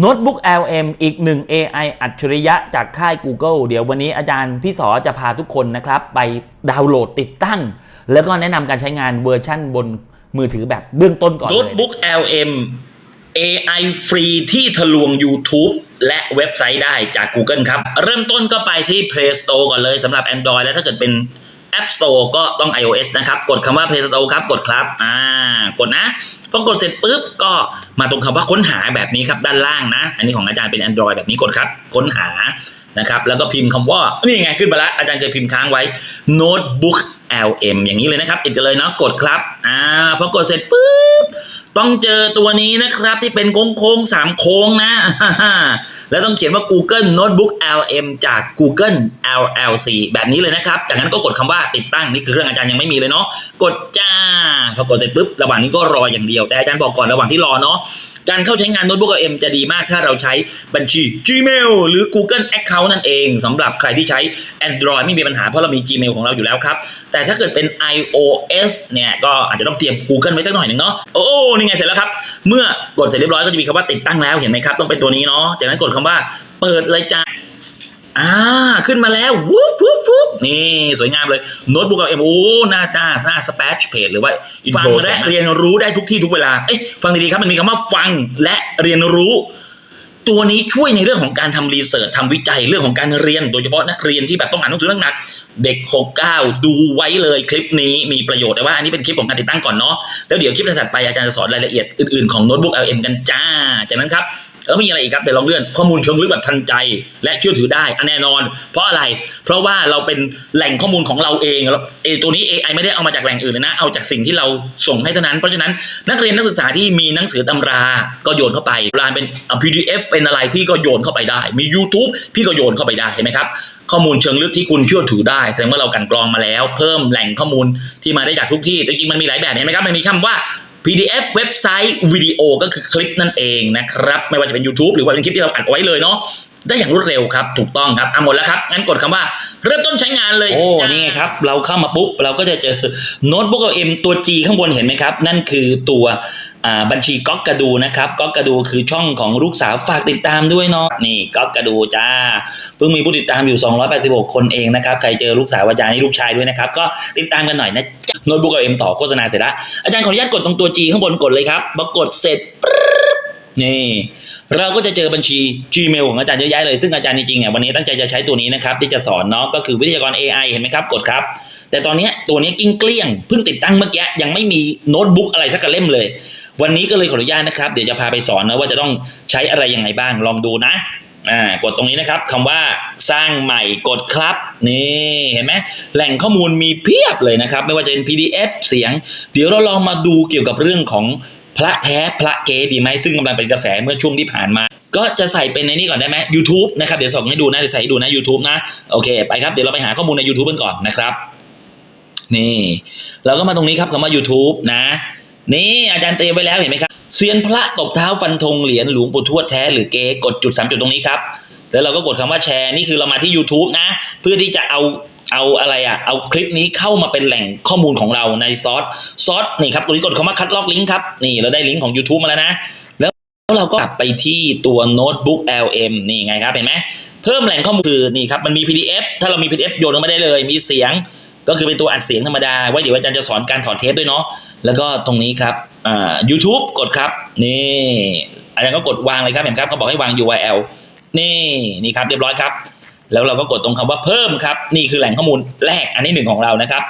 โน้ตบุ๊ก LM อีกหนึ่ง AI อัจฉริยะจากค่าย Google เดี๋ยววันนี้อาจารย์พี่สอจะพาทุกคนนะครับ ไปดาวน์โหลดติดตั้ง แล้วก็แนะนำการใช้งานเวอร์ชั่นบนมือถือแบบเบื้องต้นก่อนโน้ตบุ๊ก LM AI ฟรีที่ทะลวง YouTube และเว็บไซต์ได้จาก Google ครับ เริ่มต้นก็ไปที่ Play Store ก่อนเลยสำหรับ Android แล้วถ้าเกิดเป็น App Store ก็ต้อง iOS นะครับ กดคำว่า Play Store ครับ กดครับ อ่า กดนะ พอกดเสร็จปุ๊บก็มาตรงคำว่าค้นหาแบบนี้ครับด้านล่างนะ อันนี้ของอาจารย์เป็น Android แบบนี้กดครับ ค้นหา นะครับ แล้วก็พิมพ์คำว่า นี่ไงขึ้นมาแล้ว อาจารย์เคยพิมพ์ค้างไว้ Notebook LM อย่างนี้เลยนะครับ ติดกันเลยเนาะ กดครับ อ่าพอกดเสร็จปุ๊บต้องเจอตัวนี้นะครับที่เป็นโค้งโค้งสามโค้งนะ แล้วต้องเขียนว่า Google Notebook LM จาก Google LLC แบบนี้เลยนะครับ จากนั้นก็กดคำว่าติดตั้งนี่คือเครื่องอาจารย์ยังไม่มีเลยเนาะกดจ้าพอกดเสร็จปุ๊บระหว่างนี้ก็รออย่างเดียว แต่อาจารย์บอกก่อนระหว่างที่รอเนาะการเข้าใช้งาน Notebook LM จะดีมากถ้าเราใช้บัญชี Gmail หรือ Google Account นั่นเองสำหรับใครที่ใช้ Android ไม่มีปัญหาเพราะเรามี Gmail ของเราอยู่แล้วครับ แต่ถ้าเกิดเป็น iOS เนี่ยก็อาจจะต้องเตรียม Google ไว้สักหน่อยหนึ่งเนาะโอ้นี่ไงเสร็จแล้วครับ เมื่อกดเสร็จเรียบร้อยก็จะมีคำว่าติดตั้งแล้วเห็นไหมครับ ต้องเป็นตัวนี้เนาะจากนั้นกดคำว่าเปิดเลยจ้าอ่าขึ้นมาแล้ววูฟวูฟวูฟนี่สวยงามเลยโน้ตบุ๊กเราเอ็มโอ้หน้าตาหน้าสเปชเพจหรือว่าฟังและเรียนรู้ได้ทุกที่ทุกเวลาเอ๊ะฟังดีๆครับมันมีคำว่าฟังและเรียนรู้ ตัวนี้ช่วยในเรื่องของการทำรีเสิร์ชทำวิจัยเรื่องของการเรียน โดยเฉพาะนักเรียนที่แบบต้องอ่านหนังสือหนักเด็ก 69 ดูไว้เลยคลิปนี้มีประโยชน์แต่ว่าอันนี้เป็นคลิปของการติดตั้งก่อนเนาะแล้วเดี๋ยวคลิปถัดไปอาจารย์จะสอนรายละเอียดอื่นๆของโน้ตบุ๊ก LM กันจ้าจากนั้นครับ แล้วมีอะไรอีกครับเดี๋ยวลองเลื่อนข้อมูลเชิงลึกแบบทันใจ และเชื่อถือได้อันแน่นอน เพราะอะไร เพราะว่าเราเป็นแหล่งข้อมูลของเราเองแล้วเอตัวนี้ AI ไม่ได้เอามาจากแหล่งอื่นเลยนะ เอาจากสิ่งที่เราส่งให้เท่านั้น เพราะฉะนั้นนักเรียนนักศึกษาที่มีหนังสือตำราก็โยนเข้าไปรานเป็นอะ PDF เป็นอะไรพี่ก็โยนเข้าไปได้ มี YouTube พี่ก็โยนเข้าไปได้เห็นไหมครับข้อมูลเชิงลึกที่คุณเชื่อถือได้แสดงว่าเรากันกรองมาแล้ว เพิ่มแหล่งข้อมูลที่มาได้จากทุกที่จริงๆมันมีหลายแบบเห็นไหมครับมันมีคำว่า PDF เว็บไซต์วิดีโอก็คือคลิปนั่นเองนะครับ ไม่ว่าจะเป็น YouTube หรือว่าเป็นคลิปที่เราอัดเอาไว้เลยเนาะ ได้อย่างรวดเร็วครับ ถูกต้องครับอะหมดแล้วครับงั้นกดคำว่าเริ่มต้นใช้งานเลยโอ้นี่ไงครับ เราเข้ามาปุ๊บ เราก็จะเจอโน้ตบุ๊กเอ็มตัว G ข้างบนเห็นไหมครับ นั่นคือตัวอ่าบัญชีก๊อกกระดูนะครับก๊อกกระดูคือช่องของลูกสาวฝากติดตามด้วยเนาะนี่ก๊อกกระดูจ้าเพิ่งมีผู้ติดตามอยู่ 286 คนเองนะครับใครเจอลูกสาวอาจารย์นี่ลูกชายด้วยนะครับก็ติดตามกันหน่อยนะจ๊ะโน้ตบุ๊กเอ็มต่อโฆษณาเสร็จแล้วอาจารย์ขออนุญาตกดตรงตัว G ข้างบนกดเลยครับพอกดเสร็จปึ๊บ นี่เราก็จะเจอบัญชี Gmail ของอาจารย์เยอะแยะเลย ซึ่งอาจารย์จริงๆเนี่ยวันนี้ตั้งใจจะใช้ตัวนี้นะครับที่จะสอนเนาะก็คือวิทยากร AI เห็นไหมครับกดครับ แต่ตอนนี้ตัวนี้กิ้งเกลี้ยงเพิ่งติดตั้งเมื่อกี้ยังไม่มีโน้ตบุ๊กอะไรสักเล่มเลย วันนี้ก็เลยขออนุญาตนะครับเดี๋ยวจะพาไปสอนนะว่าจะต้องใช้อะไรยังไงบ้างลองดูนะอ่ากดตรงนี้นะครับคำว่าสร้างใหม่กดครับนี่เห็นไหมแหล่งข้อมูลมีเพียบเลยนะครับ ไม่ว่าจะเป็น PDF เสียง เดี๋ยวเราลองมาดูเกี่ยวกับเรื่องของ พระแท้พระเก๊ดีไหมซึ่งกำลังเป็นกระแสเมื่อช่วงที่ผ่านมา ก็จะใส่เป็นในนี้ก่อนได้ไหม YouTube นะครับ เดี๋ยวส่งให้ดูนะเดี๋ยวใส่ให้ดูนะ YouTube นะ โอเค ไปครับ เดี๋ยวเราไปหาข้อมูลใน YouTube กันก่อนนะครับ นี่ เราก็มาตรงนี้ครับคำว่า YouTube นะ นี่อาจารย์เตรียมไว้แล้วเห็นไหมครับเซียนพระตบเท้าฟันธงเหรียญหลวงปู่ทวดแท้หรือเก๊กดจุดสามจุดตรงนี้ครับแล้วเราก็กดคำว่าแชร์นี่คือเรามาที่ YouTube นะ เพื่อที่จะเอา เอาอะไรอะ เอาคลิปนี้เข้ามาเป็นแหล่งข้อมูลของเราในซอสซอสนี่ครับตัวนี้กดคำว่าคัดลอกลิงก์ครับ นี่เราได้ลิงก์ของ YouTube มาแล้วนะ แล้วเราก็กลับไปที่ตัวโน้ตบุ๊ก LM นี่ไงครับ เห็นไหมเพิ่มแหล่งข้อมูลคือนี่ครับมันมี PDF ถ้าเรามี PDF โยนลงมาได้เลย มีเสียง ก็คือเป็นตัวอัดเสียงธรรมดา ไว้เดี๋ยวอาจารย์จะสอนการถอดเทปด้วยเนาะแล้วก็ตรงนี้ครับอ่า YouTube กดครับนี่อาจารย์ก็กดวางเลยครับเห็นครับเขาบอกให้วาง URL นี่นี่ครับเรียบร้อยครับ แล้วเราก็กดตรงคำว่าเพิ่มครับ นี่คือแหล่งข้อมูลแรกอันนี้หนึ่งของเรานะครับ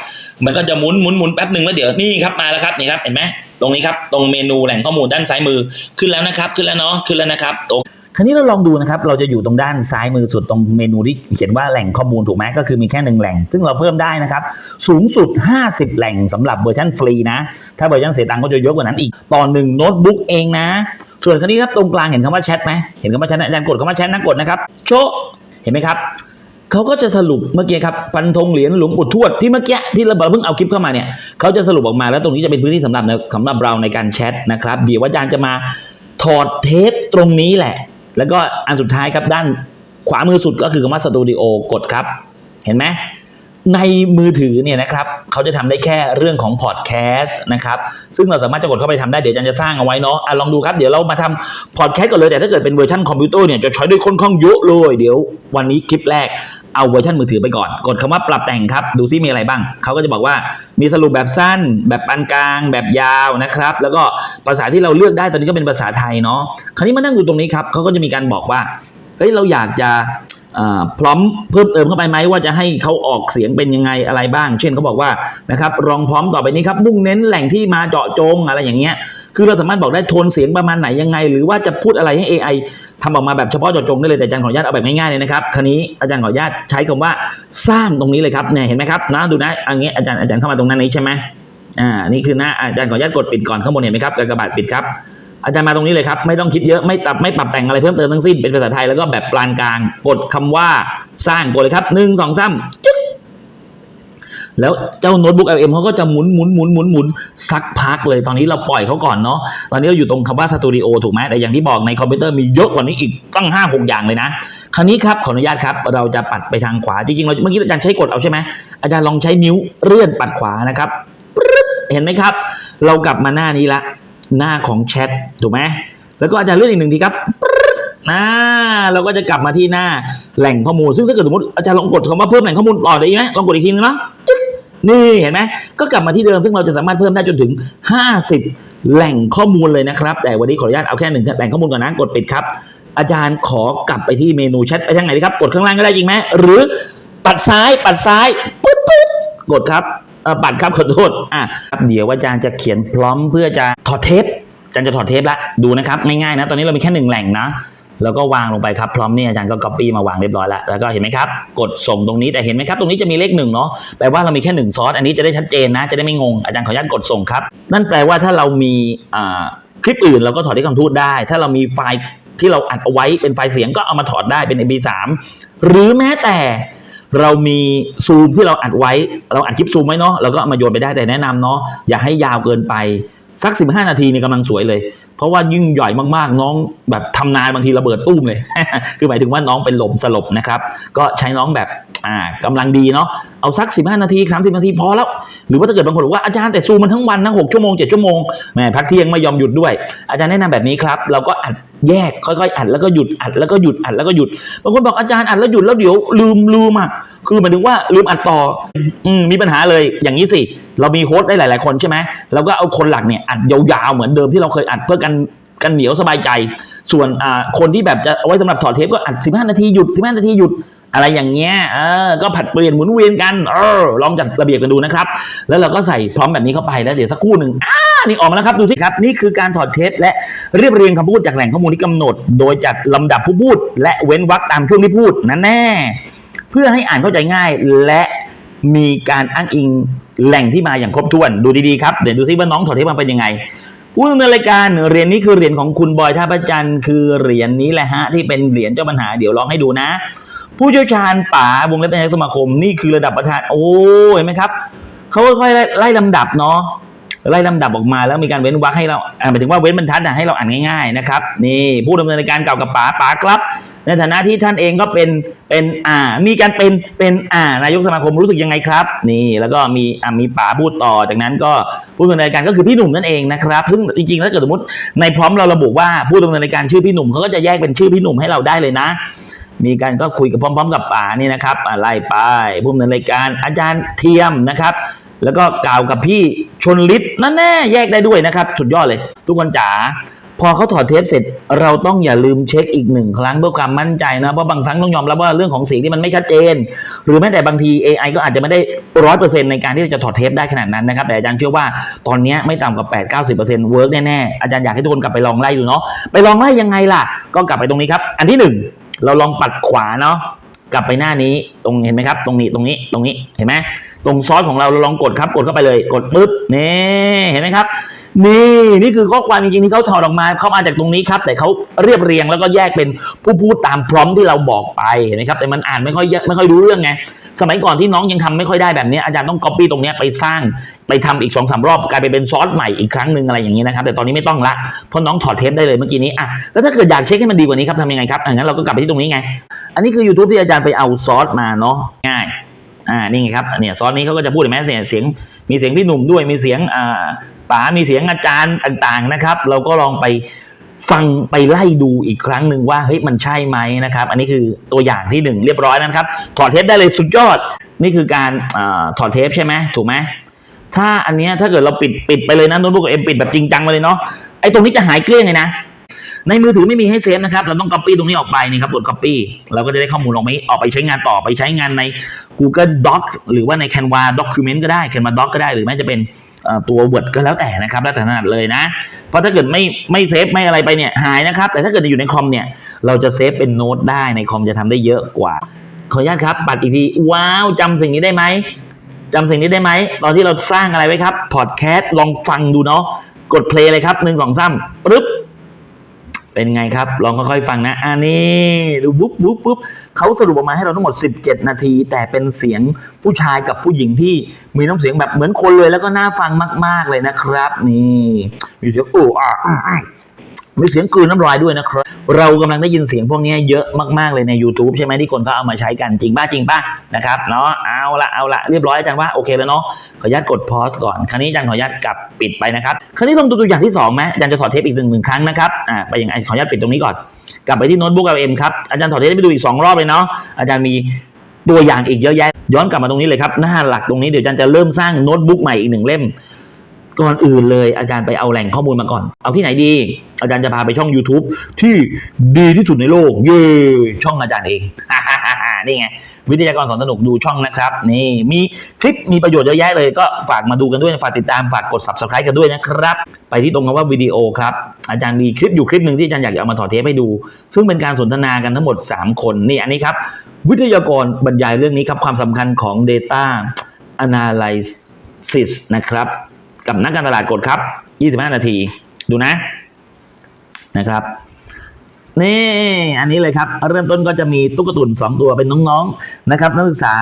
มันก็จะหมุนหมุนหมุนแป๊บหนึ่งแล้วเดี๋ยวนี่ครับมาแล้วครับนี่ครับเห็นไหมตรงนี้ครับตรงเมนูแหล่งข้อมูลด้านซ้ายมือขึ้นแล้วนะครับขึ้นแล้วเนาะขึ้นแล้วนะครับโอคราวนี้เราลองดูนะครับ เราจะอยู่ตรงด้านซ้ายมือสุดตรงเมนูที่เขียนว่าแหล่งข้อมูลถูกไหมก็คือมีแค่หนึ่งแหล่ง ซึ่งเราเพิ่มได้นะครับ สูงสุด 50 แหล่งสำหรับเวอร์ชันฟรีนะ ถ้าเวอร์ชันเสียตังค์ก็จะเยอะกว่านั้นอีก ต่อหนึ่งโน้ตบุ๊กเองนะ ส่วนคราวนี้ครับตรงกลางเห็นคำว่าแชทไหมเห็นคำว่าแชทนะอาจารย์กดคำว่าแชทนะกดนะครับ โช ห็นไหมครับเขาก็จะสรุปเมื่อกี้ครับฟันธงเหรียญหลวงปู่ทวดที่เมื่อกี้ที่เราเพิ่งเอาคลิปเข้ามาเนี่ยเขาจะสรุปออกมาแล้วตรงนี้จะเป็นพื้นที่สำหรับสำหรับเราในการแชทนะครับเดี๋ยวอาจารย์จะมาถอดเทปตรงนี้แหละ แล้วก็อันสุดท้ายครับด้านขวามือสุดก็คือคำว่าสตูดิโอกดครับ เห็นไหม ในมือถือเนี่ยนะครับเขาจะทำได้แค่เรื่องของพอดแคสต์นะครับซึ่งเราสามารถจะกดเข้าไปทำได้เดี๋ยวอาจารย์จะสร้างเอาไว้เนาะอะลองดูครับเดี๋ยวเรามาทำพอดแคสต์ก่อนเลยแต่ถ้าเกิดเป็นเวอร์ชันคอมพิวเตอร์เนี่ยจะใช้ด้ค่อนข้างเยอะเลยเดี๋ยว วันนี้คลิปแรกเอาเวอร์ชันมือถือไปก่อน กดคำว่าปรับแต่งครับ ดูซิมีอะไรบ้าง เขาก็จะบอกว่ามีสรุปแบบสั้น แบบปานกลาง แบบยาวนะครับ แล้วก็ภาษาที่เราเลือกได้ตอนนี้ก็เป็นภาษาไทยเนาะ คราวนี้มานั่งอยู่ตรงนี้ครับเขาก็จะมีการบอกว่า เฮ้ยเราอยากจะพร้อมเพิ่มเติมเข้าไปไหมว่าจะให้เขาออกเสียงเป็นยังไงอะไรบ้าง เช่นเขาบอกว่านะครับรองพร้อมต่อไปนี้ครับมุ่งเน้นแหล่งที่มาเจาะจงอะไรอย่างเงี้ยคือเราสามารถบอกได้โทนเสียงประมาณไหนยังไง หรือว่าจะพูดอะไรให้ AI ทำออกมาแบบเฉพาะเจาะจงได้เลยแต่อาจารย์ขออนุญาตเอาแบบง่ายๆเลยนะครับคราวนี้อาจารย์ขออนุญาตใช้คำว่าสร้างตรงนี้เลยครับเนี่ยเห็นไหมครับนะดูนะอันนี้อาจารย์อาจารย์เข้ามาตรงนั้นนี้ใช่ไหมอ่านี่คือหน้าอาจารย์ขออนุญาตกดปิดก่อนข้างบนเห็นไหมครับกากบาทปิดครับ อาจารย์มาตรงนี้เลยครับ ไม่ต้องคิดเยอะไม่ตัดไม่ปรับแต่งอะไรเพิ่มเติมทั้งสิ้นเป็นภาษาไทยแล้วก็แบบปานกลาง กดคำว่าสร้างกดเลยครับหนึ่งสองสามจึ๊กแล้วเจ้าโน้ตบุ๊ก LM เขาก็จะหมุนหมุนหมุนหมุนหมุนสักพักเลยตอนนี้เราปล่อยเขาก่อนเนาะตอนนี้เราอยู่ตรงคำว่าสตูดิโอถูกไหมแต่อย่างที่บอกในคอมพิวเตอร์มีเยอะกว่านี้อีกตั้งห้าหกอย่างเลยนะ คราวนี้ครับขออนุญาตครับ เราจะปัดไปทางขวา จริงๆเราเมื่อกี้อาจารย์ใช้กดเอาใช่ไหมอาจารย์ลองใช้นิ้วเลื่อนปัดขวานะครับเห็นไหมครับ เรากลับมาหน้านี้ละ หน้าของแชทถูกไหมแล้วก็อาจารย์เลื่อนอีกหนึ่งทีครับนะเราก็จะกลับมาที่หน้าแหล่งข้อมูล ซึ่งถ้าเกิดสมมติอาจารย์ลองกดคำว่าเพิ่มแหล่งข้อมูลต่อได้ไหมลองกดอีกทีนึงเนาะนี่เห็นไหมก็กลับมาที่เดิมซึ่งเราจะสามารถเพิ่มได้จนถึง 50 แหล่งข้อมูลเลยนะครับ แต่วันนี้ขออนุญาตเอาแค่หนึ่งแหล่งข้อมูลก่อนนะกดปิดครับ อาจารย์ขอกลับไปที่เมนูแชทไปทางไหนดีครับ กดข้างล่างก็ได้จริงไหมหรือปัดซ้ายปัดซ้ายปุ๊บปุ๊บกดครับ เอ่อปัดครับขอโทษอะครับเดี๋ยวอาจารย์จะเขียนพร้อมเพื่อจะถอดเทปอาจารย์จะถอดเทปละดูนะครับง่ายๆนะ ตอนนี้เรามีแค่หนึ่งแหล่งนะแล้วก็วางลงไปครับพร้อมนี่อาจารย์ก็ copy มาวางเรียบร้อยแล้วแล้วก็เห็นไหมครับกดส่งตรงนี้แต่เห็นไหมครับตรงนี้จะมีเลขหนึ่งเนาะแปลว่าเรามีแค่หนึ่งซอสอันนี้จะได้ชัดเจนนะ จะได้ไม่งงอาจารย์ขออนุญาตกดส่งครับ นั่นแปลว่าถ้าเรามีอ่าคลิปอื่นเราก็ถอดที่คำพูดได้ ถ้าเรามีไฟล์ที่เราอัดเอาไว้เป็นไฟล์เสียงก็เอามาถอดได้เป็น MP3 หรือแม้แต่ เรามีซูมที่เราอัดไว้ เราอัดคลิปซูมไว้เนาะเราก็เอามาโยนไปได้แต่แนะนำเนาะอย่าให้ยาวเกินไปสัก 15 นาทีนี่กำลังสวยเลย เพราะว่ายิ่งใหญ่มากๆ น้องแบบทำนานบางทีระเบิดตุ้มเลย คือหมายถึงว่าน้องเป็นลมสลบนะครับ ก็ใช้น้องแบบอ่ากำลังดีเนาะเอาสัก 15 นาที 30 นาทีพอแล้ว หรือว่าถ้าเกิดบางคนบอกว่าอาจารย์แต่ซูมันทั้งวันนะ6ชั่วโมง7ชั่วโมงแหมพักเที่ยงไม่ยอมหยุดด้วย อาจารย์แนะนำแบบนี้ครับเราก็อัดแยกค่อยๆอัดแล้วก็หยุดอัดแล้วก็หยุดอัดแล้วก็หยุดบางคนบอกอาจารย์อัดแล้วหยุดแล้วเดี๋ยวลืมลืมอะคือหมายถึงว่าลืมอัดต่ออืมมีปัญหาเลยอย่างนี้สิเรามีโฮสต์ได้หลาย ๆคนใช่ไหมเราก็เอาคนหลักเนี่ยอัดยาวๆเหมือนเดิมที่เราเคยอัดเพื่อกนกันเหนียวสบายใจ ส่วนคนที่แบบจะเอาไว้สำหรับถอดเทปก็อัด 15 นาทีหยุด 15 นาทีหยุดอะไรอย่างเงี้ยเออก็ผัดเปลี่ยนหมุนเวียนกันเออลองจัดระเบียบกันดูนะครับ แล้วเราก็ใส่พร้อมแบบนี้เข้าไปแล้วเดี๋ยวสักครู่หนึ่งอ่านี่ออกมาแล้วครับดูสิครับนี่คือการถอดเทปและเรียบเรียงคำพูดจากแหล่งข้อมูลที่กำหนด โดยจัดลำดับผู้พูด และเว้นวรรคตามช่วงที่พูดนั่นแน่ เพื่อให้อ่านเข้าใจง่ายและมีการอ้างอิงแหล่งที่มาอย่างครบถ้วนดูดีๆครับเดี๋ยวดูซิว่าน้องถอดเทปมาเป็นยังไง ผู้ดำเนินรายการเหรียญนี้คือเหรียญของคุณบอยท่าประจันทร์คือเหรียญนี้แหละฮะที่เป็นเหรียญเจ้าปัญหาเดี๋ยวลองให้ดูนะ ผู้เชี่ยวชาญป๋าวงเล็บนายกสมาคมนี่คือระดับประธานโอ้เห็นไหมครับเขาค่อยๆไล่ไล่ลำดับเนาะไล่ลำดับออกมาแล้วมีการเว้นวรรคให้เราอ่าหมายถึงว่าเว้นบรรทัดนะให้เราอ่านง่ายๆนะครับนี่ผู้ดำเนินรายการเก่ากับป๋าป๋าครับ ในฐานะที่ท่านเองก็เป็นเป็นอ่า มีการเป็นเป็นอ่านายกสมาคมรู้สึกยังไงครับ นี่แล้วก็มีอ่ามีป๋าพูดต่อจากนั้นก็ผู้ดำเนินรายการก็คือพี่หนุ่มนั่นเองนะครับ ซึ่งจริงๆแล้วเกิดสมมติในพร้อมเราระบุว่าผู้ดำเนินรายการชื่อพี่หนุ่มเขาก็จะแยกเป็นชื่อพี่หนุ่มให้เราได้เลยนะ มีการก็คุยกับพร้อม ๆ กับป๋านี่นะครับอ่าไล่ไปผู้ดำเนินรายการอาจารย์เทียมนะครับแล้วก็กล่าวกับพี่ชนฤทธิ์นั่นแน่แยกได้ด้วยนะครับ สุดยอดเลย ทุกคนจ๋า พอเขาถอดเทปเสร็จเราต้องอย่าลืมเช็คอีกหนึ่งครั้งเพื่อความมั่นใจนะเพราะบางครั้งต้องยอมรับว่าเรื่องของสีที่มันไม่ชัดเจน หรือแม้แต่บางที AI ก็อาจจะไม่ได้ร้อยเปอร์เซ็นต์ในการที่จะถอดเทปได้ขนาดนั้นนะครับแต่อาจารย์เชื่อว่าตอนนี้ไม่ต่ำกว่า 8 9 0เปอร์เซ็นต์เวิร์กแน่ๆอาจารย์อยากให้ทุกคนกลับไปลองไล่ดูเนาะไปลองไล่ยังไงล่ะ ก็กลับไปตรงนี้ครับ อันที่หนึ่งเราลองปัดขวาเนาะกลับไปหน้านี้ตรงเห็นไหมครับ ตรงนี้ตรงนี้ตรงนี้เห็นไหมตรงซอสของเราเราลองกดครับกดเข้าไปเลยกดปึ๊บนี่เห็นไหมครับ นี่นี่คือข้อความจริงๆที่เขาถอดออกมาเข้ามาจากตรงนี้ครับ แต่เขาเรียบเรียงแล้วก็แยกเป็นผู้พูดตามพร้อมที่เราบอกไปนไหมครับ แต่มันอ่านไม่ค่อยเยอะไม่ค่อยรู้เรื่องไงสมัยก่อนที่น้องยังทำไม่ค่อยได้แบบนี้อาจารย์ต้อง copy ตรงนี้ไปสร้างไปทำอีกสองสามรอบกลายไปเป็นซอสใหม่อีกครั้งหนึ่งอะไรอย่างนี้นะครับ แต่ตอนนี้ไม่ต้องละเพราะน้องถอดเทปได้เลยเมื่อกี้นี้อะแล้วถ้าเกิดอยากเช็คให้มันดีกว่านี้ครับทำยังไงครับอะงั้นเราก็กลับไปที่ตรงนี้ไง อันนี้คือ YouTube ที่อาจารย์ไปเอาซอสมาเนาะง่ายอ่านี่ไงครับเนี่ยซอสนี้เขาก็จะพูดเห็นไหมเสียงมีเสียงพี่หนุ่มด้วยมีเสียงอ่า ป๋ามีเสียงอาจารย์ต่างๆนะครับ เราก็ลองไปฟังไปไล่ดูอีกครั้งหนึ่งว่าเฮ้ยมันใช่ไหมนะครับ อันนี้คือตัวอย่างที่หนึ่งเรียบร้อยนะครับ ถอดเทปได้เลยสุดยอด นี่คือการอถอดเทปใช่ไหมถูกไหมถ้าอันนี้ถ้าเกิดเราปิดปิดไปเลยนะโน้ตบุ๊กเอ็มปิดแบบจริงจังไปเลยเนาะไอ้ตรงนี้จะหายเกลี้ยงเลยนะ ในมือถือไม่มีให้เซฟนะครับ เราต้อง copy ตรงนี้ออกไปนี่ครับกด copy เราก็จะได้ข้อมูลออกไปออกไปใช้งานต่อไปใช้งานใน Google Docs หรือว่าใน Canva Document ก็ได้ Canva Doc ก็ได้หรือแม้จะเป็น ตัวเวิร์ดก็แล้วแต่นะครับแล้วแต่ถนัดเลยนะ เพราะถ้าเกิดไม่ไม่เซฟไม่อะไรไปเนี่ยหายนะครับ แต่ถ้าเกิดอยู่ในคอมเนี่ยเราจะเซฟเป็นโน้ตได้ในคอมจะทำได้เยอะกว่า ขออนุญาตครับ ปัดอีกที ว้าวจำสิ่งนี้ได้ไหมจำสิ่งนี้ได้ไหมตอนที่เราสร้างอะไรไว้ครับพอดแคสต์ลองฟังดูเนาะกดเพลย์เลยครับหนึ่งสองสามปึ๊บ เป็นไงครับ ลองค่อยๆฟังนะอันนี้ดูบุ๊บบุ๊บบุ๊บเขาสรุปออกมาให้เราทั้งหมด 17 นาที แต่เป็นเสียงผู้ชายกับผู้หญิงที่มีน้ำเสียงแบบเหมือนคนเลยแล้วก็น่าฟังมาก ๆเลยนะครับ นี่มีเสียงโอ้อ่า มีเสียงกลืนน้ำลายด้วยนะครับ เรากำลังได้ยินเสียงพวกนี้เยอะมากๆเลยใน YouTube ใช่ไหมที่คนเขาเอามาใช้กันจริงป้าจริงป้านะครับเนาะเอาละเอาละเรียบร้อยอาจารย์ว่าโอเคแล้วเนาะขออนุญาตกดพอสก่อนคราวนี้อาจารย์ขออนุญาตกลับปิดไปนะครับคราวนี้ลองดูตัวอย่างที่สองไหมอาจารย์จะถอดเทปอีกหนึ่งหนึ่งครั้งนะครับอ่าไปอย่างไรขออนุญาตปิดตรงนี้ก่อน กลับไปที่โน้ตบุ๊ก LM ครับอาจารย์ถอดเทปไปดูอีกสองรอบเลยเนาะอาจารย์มีตัวอย่างอีกเยอะแยะ ย้อนกลับมาตรงนี้เลยครับหน้าหลักตรงนี้เดี๋ยวอาจารย์จะเริ่มสร้างโน้ตบุ๊กใหม่อีกหนึ่งเล่ม ก่อนอื่นเลยอาจารย์ไปเอาแหล่งข้อมูลมาก่อน เอาที่ไหนดี อาจารย์จะพาไปช่อง YouTube ที่ดีที่สุดในโลก เย่ช่องอาจารย์เองนี่ไงวิทยากรสอนสนุกดูช่องนะครับ นี่มีคลิปมีประโยชน์เยอะแยะเลยก็ฝากมาดูกันด้วยฝากติดตามฝากกด subscribe กันด้วยนะครับ ไปที่ตรงคำว่าวิดีโอครับ อาจารย์มีคลิปอยู่คลิปหนึ่งที่อาจารย์อยากเอามาถอดเทปให้ดู ซึ่งเป็นการสนทนากันทั้งหมด 3 คนนี่อันนี้ครับ วิทยากรบรรยายเรื่องนี้ครับความสำคัญของ Data Analysis นะครับ กับนักการตลาดกดครับ 25 นาที ดูนะนะครับ นี่อันนี้เลยครับ เริ่มต้นก็จะมีตุ๊กตุนสองตัวเป็นน้องๆนะครับ นักศึกษา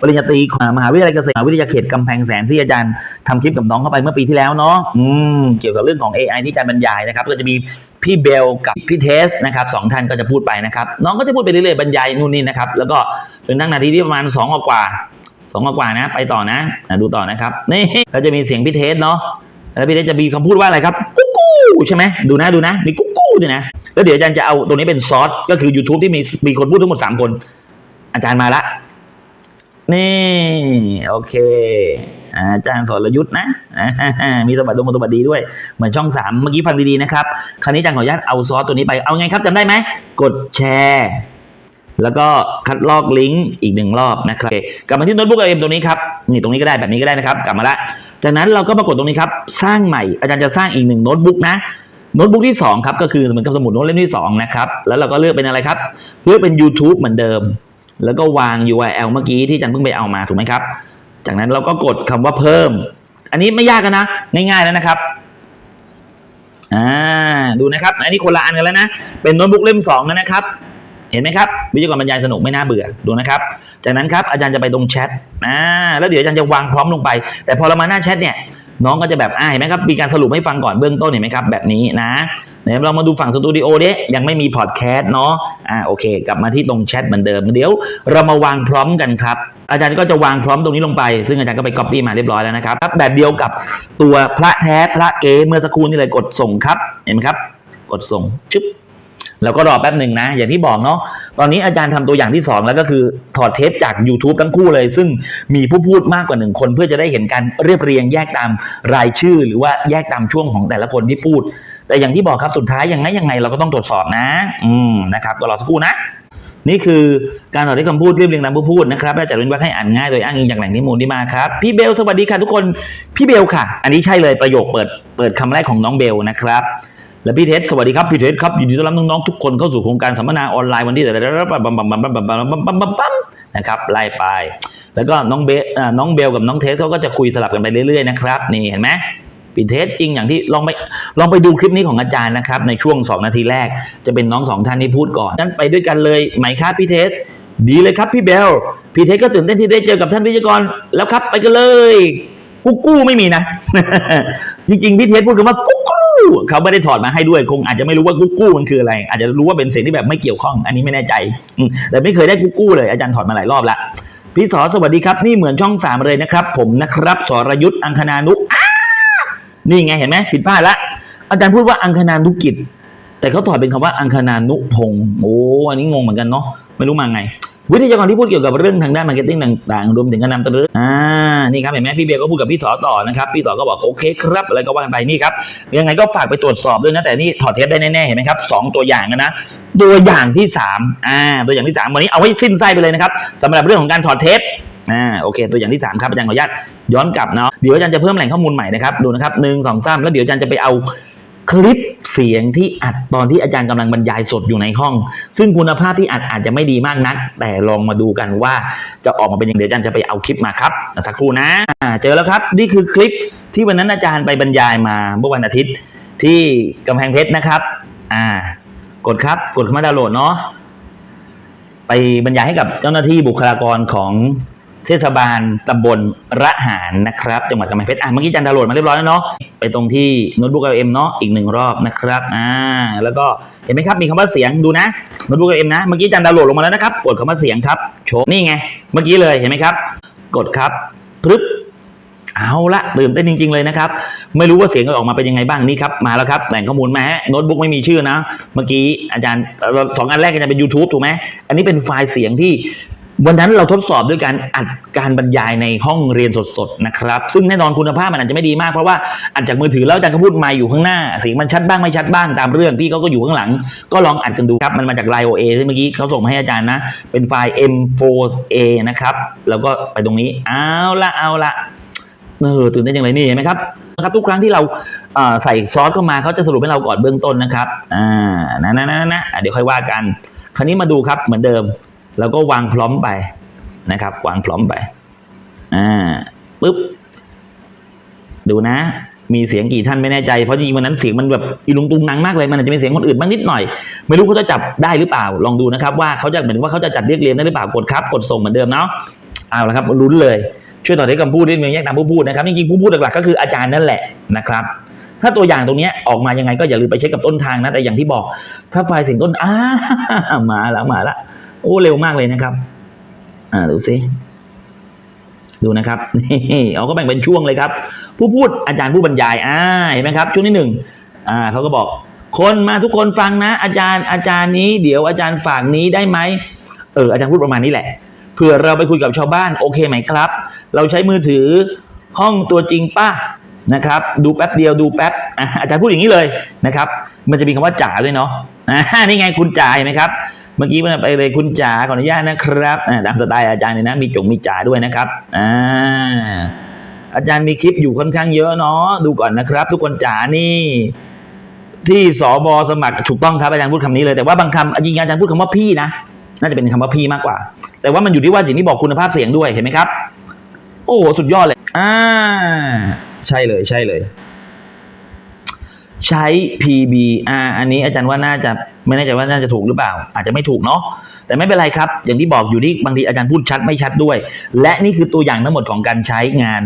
ปริญญาตรีของมหาวิทยาลัยเกษตรมหาวิทยาเขตกำแพงแสนที่อาจารย์ทำคลิปกับน้องเข้าไปเมื่อปีที่แล้วเนาะอืมเกี่ยวกับเรื่องของ AI ที่อาจารย์บรรยายนะครับ ก็จะมีพี่เบลกับพี่เทสนะครับสองท่านก็จะพูดไปนะครับ น้องก็จะพูดไปเรื่อยๆบรรยายนู่นนี่นะครับ แล้วก็จนทั้งนาทีที่ประมาณสองกว่า สองกว่านะ ไปต่อนะอะดูต่อนะครับ นี่ก็จะมีเสียงพี่เทสเนาะแล้วพี่เทสจะมีคำพูดว่าอะไรครับกุ๊กกู้ใช่ไหมดูนะดูนะ มีกุ๊กกู้ด้วยนะแล้วเดี๋ยวอาจารย์จะเอาตรงนี้เป็นซอสก็คือ YouTube ที่มีมีคนพูดทั้งหมดสามคน อาจารย์มาละนี่โอเค อาจารย์สอนรยุทธ์นะมีสวัสดีมสวัสดีด้วย เหมือนช่องสามเมื่อกี้ฟังดีๆนะครับ คราวนี้อาจารย์ขออนุญาตเอาซอสตัวนี้ไปเอาไงครับจำได้ไหมกดแชร์ แล้วก็คัดลอกลิงก์อีกหนึ่งรอบนะครับกลับมาที่โน้ตบุ๊กเอ็มตัวนี้ครับนี่ตรงนี้ก็ได้แบบนี้ก็ได้นะครับ กลับมาละจากนั้นเราก็มากดตรงนี้ครับสร้างใหม่อาจารย์จะสร้างอีกหนึ่งโน้ตบุ๊กนะโน้ตบุ๊กที่สองครับก็คือเหมือนกับสมุดโน้ตเล่มที่สองนะครับแล้วเราก็เลือกเป็นอะไรครับ เลือกเป็น YouTube เหมือนเดิม แล้วก็วาง URL เมื่อกี้ที่อาจันเพิ่งไปเอามาถูกไหมครับ จากนั้นเราก็กดคำว่าเพิ่ม อันนี้ไม่ยากกันนะ ง่ายๆแล้วนะครับอ่าดูนะครับ อันนี้คนละอันกันแล้วนะ เป็นโน้ตบุ๊กเล่มสองแล้วนะครับ เห็นไหมครับ วิทยากรบรรยายสนุกไม่น่าเบื่อดูนะครับ จากนั้นครับอาจารย์จะไปตรงแชทอ่าแล้วเดี๋ยวอาจารย์จะวางพร้อมลงไป แต่พอเรามาหน้าแชทเนี่ยน้องก็จะแบบอ่าเห็นไหมครับมีการสรุปให้ฟังก่อนเบื้องต้นเห็นไหมครับแบบนี้นะเดี๋ยวเรามาดูฝั่งสตูดิโอเด้ยังไม่มีพอดแคสต์เนาะอ่าโอเค กลับมาที่ตรงแชทเหมือนเดิม เดี๋ยวเรามาวางพร้อมกันครับ อาจารย์ก็จะวางพร้อมตรงนี้ลงไป ซึ่งอาจารย์ก็ไปก๊อปปี้มาเรียบร้อยแล้วนะครับแบบเดียวกับตัวพระแท้พระเก๋เมื่อสักครู่นี่เลยกดส่งครับ เห็นไหมครับ กดส่งชึบ แล้วก็รอแป๊บหนึ่งนะ อย่างที่บอกเนาะตอนนี้อาจารย์ทำตัวอย่างที่ 2 แล้วก็คือถอดเทปจาก YouTube ทั้งคู่เลย ซึ่งมีผู้พูดมากกว่าหนึ่งคนเพื่อจะได้เห็นการเรียบเรียงแยกตามรายชื่อ หรือว่าแยกตามช่วงของแต่ละคนที่พูด แต่อย่างที่บอกครับสุดท้ายยังไงยังไงเราก็ต้องตรวจสอบนะ อืมนะครับก็รอสักครู่นะนี่คือการถอดเทปคำพูดเรียบเรียงตามผู้พูดนะครับและจัดเว้นวรรคให้อ่านง่ายโดยอ้างอิงจากแหล่งที่มูลที่มาครับ พี่เบลสวัสดีค่ะทุกคน พี่เบลค่ะ อันนี้ใช่เลยประโยคเปิดเปิดคำแรกของน้องเบลนะครับ และพี่เทสสวัสดีครับพี่เทสครับยินดีต้อนรับน้องๆทุกคนเข้าสู่โครงการสัมมนาออนไลน์วันที่ปั๊มปั๊มปั๊มปั๊มปั๊มปั๊มปั๊มปั๊มปั๊มปั๊มนะครับไล่ไปแล้วก็น้องเบลอ่าน้องเบลกับน้องเทสเขาก็จะคุยสลับกันไปเรื่อยๆนะครับนี่เห็นไหมพี่เทสจริงอย่างที่ลองไปลองไปดูคลิปนี้ของอาจารย์นะครับในช่วง 2 นาทีแรกจะเป็นน้องสองท่านที่พูดก่อนนั้นไปด้วยกันเลยไหมครับพี่เทสดีเลยครับพี่เบลพี่เทสก็ตื่นเต้นที่ได้เจอกับท่านวิทยากรแล้วครับไปกันเลยกู้ไม่มีนะ จริงๆพี่เทสพูดคำว่ากุ๊ก กู้เขาไม่ได้ถอดมาให้ด้วยคงอาจจะไม่รู้ว่ากุ๊กกู้มันคืออะไร อาจจะรู้ว่าเป็นเสียงที่แบบไม่เกี่ยวข้อง อันนี้ไม่แน่ใจแต่ไม่เคยได้กุ๊กกู้เลยอาจารย์ถอดมาหลายรอบละพี่สอสวัสดีครับ นี่เหมือนช่องสามเลยนะครับ ผมนะครับสรยุทธ์อังคณานุนี่ไงเห็นไหมผิดพลาดละอาจารย์พูดว่าอังคณานุกิจ แต่เขาถอดเป็นคำว่าอังคณานุพงศ์โอ้อันนี้งงเหมือนกันเนาะไม่รู้มาไง วิทยากรที่พูดเกี่ยวกับเรื่องทางด้านมาร์เก็ตติ้งต่างๆ รวมถึงการนำเสนออ่า นี่ครับเห็นไหมพี่เบียร์ก็พูดกับพี่สอต่อนะครับ พี่สอก็บอกโอเคครับอะไรก็ว่ากันไปนี่ครับ ยังไงก็ฝากไปตรวจสอบด้วยนะ แต่นี่ถอดเทปได้แน่ๆ เห็นไหมครับสองตัวอย่างนะ ตัวอย่างที่สามอ่า ตัวอย่างที่สามวันนี้เอาไว้สิ้นไส้ไปเลยนะครับสำหรับเรื่องของการถอดเทปอ่าโอเค ตัวอย่างที่สามครับอาจารย์ขออนุญาตย้อนกลับเนาะเดี๋ยวอาจารย์จะเพิ่มแหล่งข้อมูลใหม่นะครับดูนะครับหนึ่งสองสามแล้วเดี๋ยวอาจารย์จะไปเอา คลิปเสียงที่อัดตอนที่อาจารย์กำลังบรรยายสดอยู่ในห้อง ซึ่งคุณภาพที่อัดอาจจะไม่ดีมากนัก แต่ลองมาดูกันว่าจะออกมาเป็นยังไงเดี๋ยวอาจารย์จะไปเอาคลิปมาครับสักครู่นะเจอแล้วครับ นี่คือคลิปที่วันนั้นอาจารย์ไปบรรยายมาเมื่อวันอาทิตย์ ที่กำแพงเพชรนะครับ อ่า กดครับ กดมาดาวน์โหลดเนาะไปบรรยายให้กับเจ้าหน้าที่บุคลากรของ เทศบาลตำบลระหารนะครับจังหวัดกำแพงเพชรอะเมื่อกี้อาจันดาวน์โหลดมาเรียบร้อยแล้วเนาะไปตรงที่โน้ตบุ๊กเอ็มเนาะอีกหนึ่งรอบนะครับอ่าแล้วก็เห็นไหมครับมีคำว่าเสียงดูนะโน้ตบุ๊กเอ็มนะเมื่อกี้อาจันดาวน์โหลดลงมาแล้วนะครับกดคำว่าเสียงครับโชว์นี่ไง เมื่อกี้เลยเห็นไหมครับ กดครับปึ๊บเอาละตื่นเต้นจริง ๆ เลยนะครับ ไม่รู้ว่าเสียงจะออกมาเป็นยังไงบ้างนี่ครับ มาแล้วครับแหล่งข้อมูลมาฮะโน้ตบุ๊กไม่มีชื่อนะ เมื่อกี้อาจารย์สองอันแรกอาจารย์เป็น YouTube ถูกไหมอันนี้เป็นไฟล์เสียงที่ วันนั้นเราทดสอบด้วยการอัดการบรรยายในห้องเรียนสดๆนะครับ ซึ่งแน่นอนคุณภาพมันอาจจะไม่ดีมากเพราะว่าอัดจากมือถือแล้วอาจารย์ก็พูดไมค์อยู่ข้างหน้าเสียงมันชัดบ้างไม่ชัดบ้างตามเรื่องพี่เขาก็อยู่ข้างหลัง ก็ลองอัดกันดูครับ มันมาจากไลน์ OA ที่เมื่อกี้เขาส่งมาให้อาจารย์นะ เป็นไฟล์ M4A นะครับแล้วก็ไปตรงนี้เอาละเอาละเออตื่นเต้นจังเลยนี่เห็นไหมครับนะครับทุกครั้งที่เราใส่ซอสเข้ามาเขาจะสรุปให้เราก่อนเบื้องต้นนะครับอ่านะนะนะนะอะเดี๋ยวค่อยว่ากัน คราวนี้มาดูครับเหมือนเดิม แล้วก็วางพร้อมไปนะครับ วางพร้อมไปอ่าปุ๊บ ดูนะ มีเสียงกี่ท่านไม่แน่ใจ เพราะจริงวันนั้นเสียงมันแบบอีลุงตุงนังมากเลย มันอาจจะมีเสียงคนอื่นบ้างนิดหน่อย ไม่รู้เขาจะจับได้หรือเปล่า ลองดูนะครับ ว่าเขาจะเหมือนว่าเขาจะจัดเรียกเรียงได้หรือเปล่า กดครับ กดส่งเหมือนเดิมเนาะ เอาละครับลุ้นเลย ช่วยต่อเทคคำพูดนิดนึงแยกตามผู้พูดนะครับ จริงๆผู้พูดหลักๆก็คืออาจารย์นั่นแหละนะครับถ้าตัวอย่างตรงนี้ออกมายังไงก็อย่าลืมไปเช็คกับต้นทางนะ แต่อย่างที่บอก ถ้าไฟล์เสียงต้นอ้ามาแล้วมาแล้ว โอ้เร็วมากเลยนะครับ อ่าดูสิดูนะครับนี่เอาก็แบ่งเป็นช่วงเลยครับ ผู้พูดอาจารย์ผู้บรรยายอ่าเห็นไหมครับ ช่วงที่หนึ่งอ่าเขาก็บอก คนมาทุกคนฟังนะ อาจารย์อาจารย์นี้ เดี๋ยวอาจารย์ฝากนี้ได้ไหมเอออาจารย์พูดประมาณนี้แหละเผื่อเราไปคุยกับชาวบ้านโอเคไหมครับ เราใช้มือถือห้องตัวจริงป้านะครับ ดูแป๊บเดียวดูแป๊บอาจารย์พูดอย่างนี้เลยนะครับ มันจะมีคำว่าจ๋าด้วยเนาะอ่านี่ไงคุณจ๋าเห็นไหมครับ เมื่อกี้มันไปเลยคุณจ๋าขออนุญาตนะครับอ่าตามสไตล์อาจารย์เลยนะมีจงมีจ๋าด้วยนะครับอ่าอาจารย์มีคลิปอยู่ค่อนข้างเยอะเนาะดูก่อนนะครับ ทุกคนจ๋านี่ ที่สบสมัครถูกต้องครับอาจารย์พูดคำนี้เลยแต่ว่าบางคำจริงๆอาจารย์พูดคำว่าพี่นะน่าจะเป็นคำว่าพี่มากกว่า แต่ว่ามันอยู่ที่ว่าอย่างที่บอกคุณภาพเสียงด้วยเห็นไหมครับ โอ้โหสุดยอดเลย อ่า ใช่เลยใช่เลย ใช้ PB อ่าอันนี้อาจารย์ว่าน่าจะไม่แน่ใจว่าน่าจะถูกหรือเปล่า อาจจะไม่ถูกเนาะแต่ไม่เป็นไรครับ อย่างที่บอกอยู่นี่บางทีอาจารย์พูดชัดไม่ชัดด้วย และนี่คือตัวอย่างทั้งหมดของการใช้งาน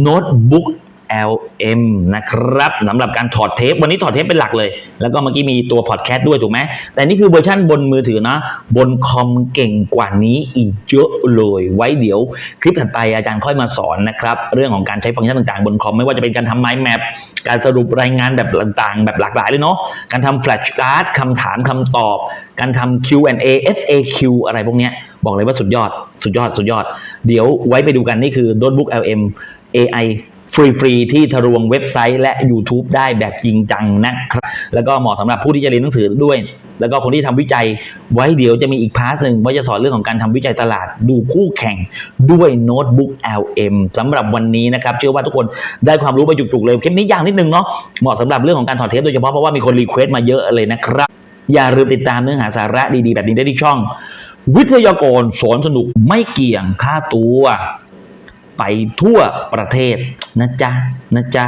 โน้ตบุ๊ก LM นะครับสำหรับการถอดเทป วันนี้ถอดเทปเป็นหลักเลย แล้วก็เมื่อกี้มีตัวพอดแคสต์ด้วยถูกไหม แต่นี่คือเวอร์ชั่นบนมือถือนะ บนคอมเก่งกว่านี้อีกเยอะเลย ไว้เดี๋ยวคลิปถัดไปอาจารย์ค่อยมาสอนนะครับ เรื่องของการใช้ฟังก์ชันต่างๆ บนคอมไม่ว่าจะเป็นการทำ mind map การสรุปรายงานแบบต่างๆ แบบหลากหลายเลยเนาะ การทำ flash card คำถามคำตอบ การทำ Q&A FAQ อะไรพวกเนี้ยบอกเลยว่าสุดยอด สุดยอด สุดยอด เดี๋ยวไว้ไปดูกันนี่คือ Notebook LM AI ฟรีๆที่ทะลวงเว็บไซต์และ YouTube ได้แบบจริงจังนะครับ แล้วก็เหมาะสำหรับผู้ที่จะเรียนหนังสือด้วย แล้วก็คนที่ทำวิจัยไว้เดี๋ยวจะมีอีกพาร์ทหนึ่งว่าจะสอนเรื่องของการทำวิจัยตลาดดูคู่แข่งด้วยโน้ตบุ๊ก LM สำหรับวันนี้นะครับ เชื่อว่าทุกคนได้ความรู้ไปจุกๆเลยคลิปนี้ยาวนิดนึงเนาะเหมาะสำหรับเรื่องของการถอดเทปโดยเฉพาะเพราะว่ามีคนรีเควสต์มาเยอะเลยนะครับอย่าลืมติดตามเนื้อหาสาระดีๆ แบบนี้ได้ที่ช่อง วิทยากรสอนสนุกไม่เกี่ยงค่าตัว ไปทั่วประเทศนะจ๊ะนะจ๊ะ